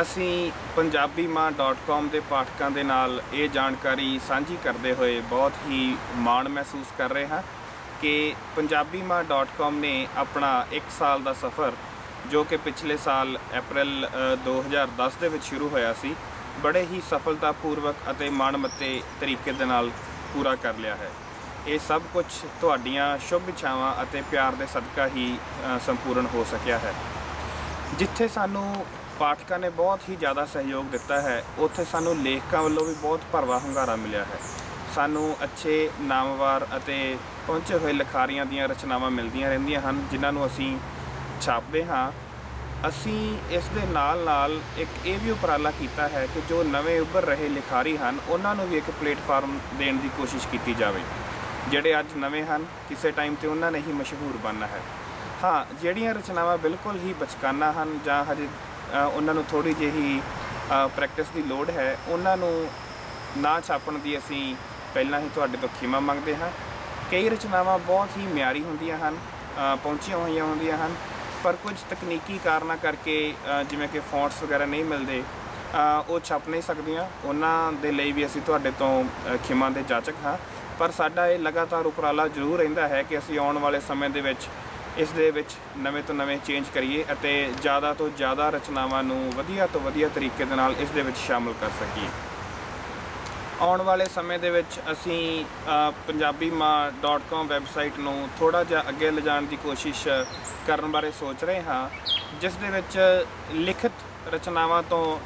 ਅਸੀਂ ਪੰਜਾਬੀਮਾਂ.com ਦੇ ਪਾਠਕਾਂ ਦੇ ਨਾਲ ਇਹ ਜਾਣਕਾਰੀ ਸਾਂਝੀ ਕਰਦੇ ਹੋਏ ਬਹੁਤ ਹੀ ਮਾਣ ਮਹਿਸੂਸ ਕਰ ਰਹੇ ਹਾਂ ਕਿ ਪੰਜਾਬੀਮਾਂ.com ਨੇ ਆਪਣਾ 1 ਸਾਲ ਦਾ ਸਫ਼ਰ ਜੋ ਕਿ ਪਿਛਲੇ ਸਾਲ ਅਪ੍ਰੈਲ ਅ, 2010 ਦੇ ਵਿੱਚ ਸ਼ੁਰੂ ਹੋਇਆ ਸੀ ਬੜੇ ਹੀ ਸਫਲਤਾਪੂਰਵਕ ਅਤੇ ਮਾਣਮੱਤੇ ਤਰੀਕੇ ਦੇ ਨਾਲ ਪੂਰਾ ਕਰ ਲਿਆ ਹੈ। ਇਹ ਸਭ ਕੁਝ ਤੁਹਾਡੀਆਂ ਸ਼ੁਭ ਇੱਛਾਵਾਂ ਅਤੇ ਪਿਆਰ ਦੇ ਸਦਕਾ ਹੀ ਸੰਪੂਰਨ ਹੋ ਸਕਿਆ ਹੈ। ਜਿੱਥੇ ਸਾਨੂੰ ਪਾਠਕਾਂ ਨੇ ਬਹੁਤ ਹੀ ਜ਼ਿਆਦਾ ਸਹਿਯੋਗ ਦਿੱਤਾ ਹੈ। ਉੱਥੇ ਸਾਨੂੰ ਲੇਖਕਾਂ ਵੱਲੋਂ ਵੀ ਬਹੁਤ ਭਰਵਾ ਹੁੰਗਾਰਾ ਮਿਲਿਆ ਹੈ। ਸਾਨੂੰ ਅੱਛੇ ਨਾਮਵਾਰ ਅਤੇ ਪਹੁੰਚੇ ਹੋਏ ਲਿਖਾਰੀਆਂ ਦੀਆਂ ਰਚਨਾਵਾਂ ਮਿਲਦੀਆਂ ਰਹਿੰਦੀਆਂ ਹਨ, ਜਿਨ੍ਹਾਂ ਨੂੰ ਅਸੀਂ ਛਾਪਦੇ ਹਾਂ। ਅਸੀਂ ਇਸ ਦੇ ਨਾਲ ਨਾਲ ਇੱਕ ਇਹ ਵੀ ਉਪਰਾਲਾ ਕੀਤਾ ਹੈ ਕਿ ਜੋ ਨਵੇਂ ਉੱਭਰ ਰਹੇ ਲਿਖਾਰੀ ਹਨ, ਉਹਨਾਂ ਨੂੰ ਵੀ ਇੱਕ ਪਲੇਟਫਾਰਮ ਦੇਣ ਦੀ ਕੋਸ਼ਿਸ਼ ਕੀਤੀ ਜਾਵੇ, ਜਿਹੜੇ ਅੱਜ ਨਵੇਂ ਹਨ, ਕਿਸੇ ਟਾਈਮ ਤੇ ਉਹਨਾਂ ਨੇ ਹੀ ਮਸ਼ਹੂਰ ਬਣਨਾ ਹੈ। ਹਾਂ, ਜਿਹੜੀਆਂ ਰਚਨਾਵਾਂ ਬਿਲਕੁਲ ਹੀ ਬਚਕਾਨਾ ਹਨ ਜਾਂ ਹਜੇ ਉਹਨਾਂ ਨੂੰ ਥੋੜੀ ਜਿਹੀ ਪ੍ਰੈਕਟਿਸ ਦੀ ਲੋੜ ਹੈ। ਉਹਨਾਂ ਨੂੰ ਨਾ ਛਾਪਣ ਦੀ ਅਸੀਂ ਪਹਿਲਾਂ ਹੀ ਤੁਹਾਡੇ ਤੋਂ ਖਿਮਾ ਮੰਗਦੇ ਹਾਂ। ਕਈ ਰਚਨਾਵਾਂ ਬਹੁਤ ਹੀ ਮਿਆਰੀ ਹੁੰਦੀਆਂ ਹਨ ਪਹੁੰਚੀਆਂ ਹੋਈਆਂ ਹੁੰਦੀਆਂ ਹਨ ਪਰ ਕੁਝ ਤਕਨੀਕੀ ਕਾਰਨਾਂ ਕਰਕੇ ਜਿਵੇਂ ਕਿ ਫੌਂਟਸ ਵਗੈਰਾ ਨਹੀਂ ਮਿਲਦੇ ਉਹ ਛਪ ਨਹੀਂ ਸਕਦੀਆਂ। ਉਹਨਾਂ ਦੇ ਲਈ ਵੀ ਅਸੀਂ ਤੁਹਾਡੇ ਤੋਂ ਅ, ਖਿਮਾ ਦੇ ਜਾਚਕ ਹਾਂ। ਪਰ ਸਾਡਾ ਇਹ ਲਗਾਤਾਰ ਉਪਰਾਲਾ ਜ਼ਰੂਰ ਰਹਿੰਦਾ ਹੈ ਕਿ ਅਸੀਂ ਆਉਣ ਵਾਲੇ ਸਮੇਂ ਦੇ ਵਿੱਚ ਇਸ ਦੇ ਵਿੱਚ ਨਵੇਂ ਤੋਂ ਨਵੇਂ ਚੇਂਜ ਕਰੀਏ ਅਤੇ ਜ਼ਿਆਦਾ ਤੋਂ ਜ਼ਿਆਦਾ ਰਚਨਾਵਾਂ ਨੂੰ ਵਧੀਆ ਤੋਂ ਵਧੀਆ ਤਰੀਕੇ ਦੇ ਨਾਲ ਇਸ ਦੇ ਵਿੱਚ ਸ਼ਾਮਲ ਕਰ ਸਕੀਏ। ਆਉਣ ਵਾਲੇ ਸਮੇਂ ਦੇ ਵਿੱਚ ਅਸੀਂ ਅ, ਪੰਜਾਬੀਮਾਂ.com ਵੈਬਸਾਈਟ ਨੂੰ ਥੋੜਾ ਜਿਹਾ ਅੱਗੇ ਲਿਜਾਣ ਦੀ ਕੋਸ਼ਿਸ਼ ਕਰਨ ਬਾਰੇ ਸੋਚ ਰਹੇ ਹਾਂ ਜਿਸ ਦੇ ਵਿੱਚ ਲਿਖਤ ਰਚਨਾਵਾਂ ਤੋਂ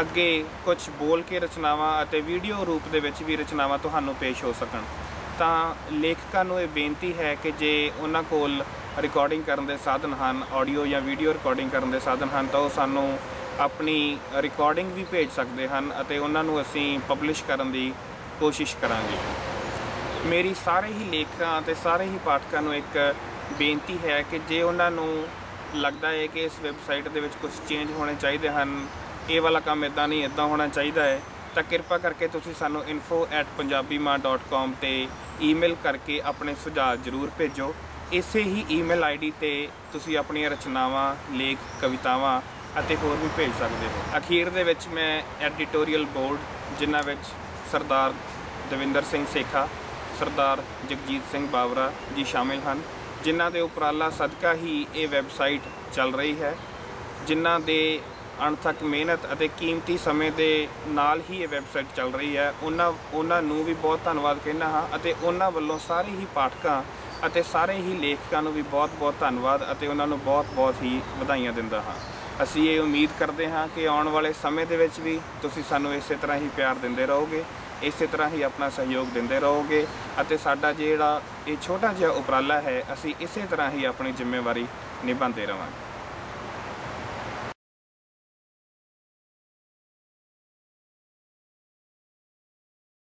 ਅੱਗੇ ਕੁਝ ਬੋਲ ਕੇ ਰਚਨਾਵਾਂ ਅਤੇ ਵੀਡੀਓ ਰੂਪ ਦੇ ਵਿੱਚ ਵੀ ਰਚਨਾਵਾਂ ਤੁਹਾਨੂੰ ਪੇਸ਼ ਹੋ ਸਕਣ। ਤਾਂ ਲੇਖਕਾਂ ਨੂੰ ਇਹ ਬੇਨਤੀ ਹੈ ਕਿ ਜੇ ਉਹਨਾਂ ਕੋਲ ਰਿਕਾਰਡਿੰਗ ਕਰਨ ਦੇ ਸਾਧਨ ਹਨ ਆਡੀਓ ਜਾਂ ਵੀਡੀਓ ਰਿਕਾਰਡਿੰਗ ਕਰਨ ਦੇ ਸਾਧਨ ਹਨ, ਤਾਂ ਉਹ ਸਾਨੂੰ ਆਪਣੀ ਰਿਕਾਰਡਿੰਗ ਵੀ ਭੇਜ ਸਕਦੇ ਹਨ ਅਤੇ ਉਹਨਾਂ ਨੂੰ ਅਸੀਂ ਪਬਲਿਸ਼ ਕਰਨ ਦੀ ਕੋਸ਼ਿਸ਼ ਕਰਾਂਗੇ। ਮੇਰੀ ਸਾਰੇ ਹੀ ਲੇਖਕਾਂ ਅਤੇ ਸਾਰੇ ਹੀ ਪਾਠਕਾਂ ਨੂੰ ਇੱਕ ਬੇਨਤੀ ਹੈ ਕਿ ਜੇ ਉਹਨਾਂ ਨੂੰ ਲੱਗਦਾ ਹੈ ਕਿ ਇਸ ਵੈਬਸਾਈਟ ਦੇ ਵਿੱਚ ਕੁਝ ਚੇਂਜ ਹੋਣੇ ਚਾਹੀਦੇ ਹਨ, ਇਹ ਵਾਲਾ ਕੰਮ ਇਦਾਂ ਨਹੀਂ ਇਦਾਂ ਹੋਣਾ ਚਾਹੀਦਾ ਹੈ, ਤਾਂ ਕਿਰਪਾ ਕਰਕੇ ਤੁਸੀਂ ਸਾਨੂੰ info@punjabima.com ਤੇ ਈਮੇਲ ਕਰਕੇ ਆਪਣੇ ਸੁਝਾਅ ਜ਼ਰੂਰ ਭੇਜੋ। ਇਸੇ ਹੀ ਈਮੇਲ ਆਈਡੀ ਤੇ ਤੁਸੀਂ ਆਪਣੀਆਂ ਰਚਨਾਵਾਂ, ਲੇਖ, ਕਵਿਤਾਵਾਂ ਅਤੇ ਹੋਰ ਵੀ ਭੇਜ ਸਕਦੇ ਹੋ। ਅਖੀਰ ਦੇ ਵਿੱਚ ਮੈਂ ਐਡੀਟੋਰੀਅਲ ਬੋਰਡ, ਜਿਨ੍ਹਾਂ ਵਿੱਚ ਸਰਦਾਰ ਦਵਿੰਦਰ ਸਿੰਘ ਸੇਖਾ, ਸਰਦਾਰ ਜਗਜੀਤ ਸਿੰਘ ਬਾਵਰਾ ਜੀ ਸ਼ਾਮਿਲ ਹਨ, ਜਿਨ੍ਹਾਂ ਦੇ ਉਪਰਾਲਾ ਸਦਕਾ ਹੀ ਇਹ ਵੈਬਸਾਈਟ ਚੱਲ ਰਹੀ ਹੈ, ਜਿਨ੍ਹਾਂ ਦੇ ਅਣਥੱਕ ਮਿਹਨਤ ਅਤੇ ਕੀਮਤੀ ਸਮੇਂ ਦੇ ਨਾਲ ਹੀ ਇਹ ਵੈਬਸਾਈਟ ਚੱਲ ਰਹੀ ਹੈ। ਉਹਨਾਂ ਉਹਨਾਂ ਨੂੰ ਵੀ ਬਹੁਤ ਧੰਨਵਾਦ ਕਹਿੰਦਾ ਹਾਂ ਅਤੇ ਉਹਨਾਂ ਵੱਲੋਂ ਸਾਰੇ ਹੀ ਪਾਠਕਾਂ ਅਤੇ ਸਾਰੇ ਹੀ ਲੇਖਕਾਂ ਨੂੰ ਵੀ ਬਹੁਤ-ਬਹੁਤ ਧੰਨਵਾਦ ਅਤੇ ਉਹਨਾਂ ਨੂੰ ਬਹੁਤ-ਬਹੁਤ ਹੀ ਵਧਾਈਆਂ ਦਿੰਦਾ ਹਾਂ। ਅਸੀਂ ਇਹ ਉਮੀਦ ਕਰਦੇ ਹਾਂ ਕਿ ਆਉਣ ਵਾਲੇ ਸਮੇਂ ਦੇ ਵਿੱਚ ਵੀ ਤੁਸੀਂ ਸਾਨੂੰ ਇਸੇ ਤਰ੍ਹਾਂ ਹੀ ਪਿਆਰ ਦਿੰਦੇ ਰਹੋਗੇ, ਇਸੇ ਤਰ੍ਹਾਂ ਹੀ ਆਪਣਾ ਸਹਿਯੋਗ ਦਿੰਦੇ ਰਹੋਗੇ ਅਤੇ ਸਾਡਾ ਜਿਹੜਾ ਇਹ ਛੋਟਾ ਜਿਹਾ ਉਪਰਾਲਾ ਹੈ, ਅਸੀਂ ਇਸੇ ਤਰ੍ਹਾਂ ਹੀ ਆਪਣੀ ਜ਼ਿੰਮੇਵਾਰੀ ਨਿਭਾਉਂਦੇ ਰਵਾਂਗੇ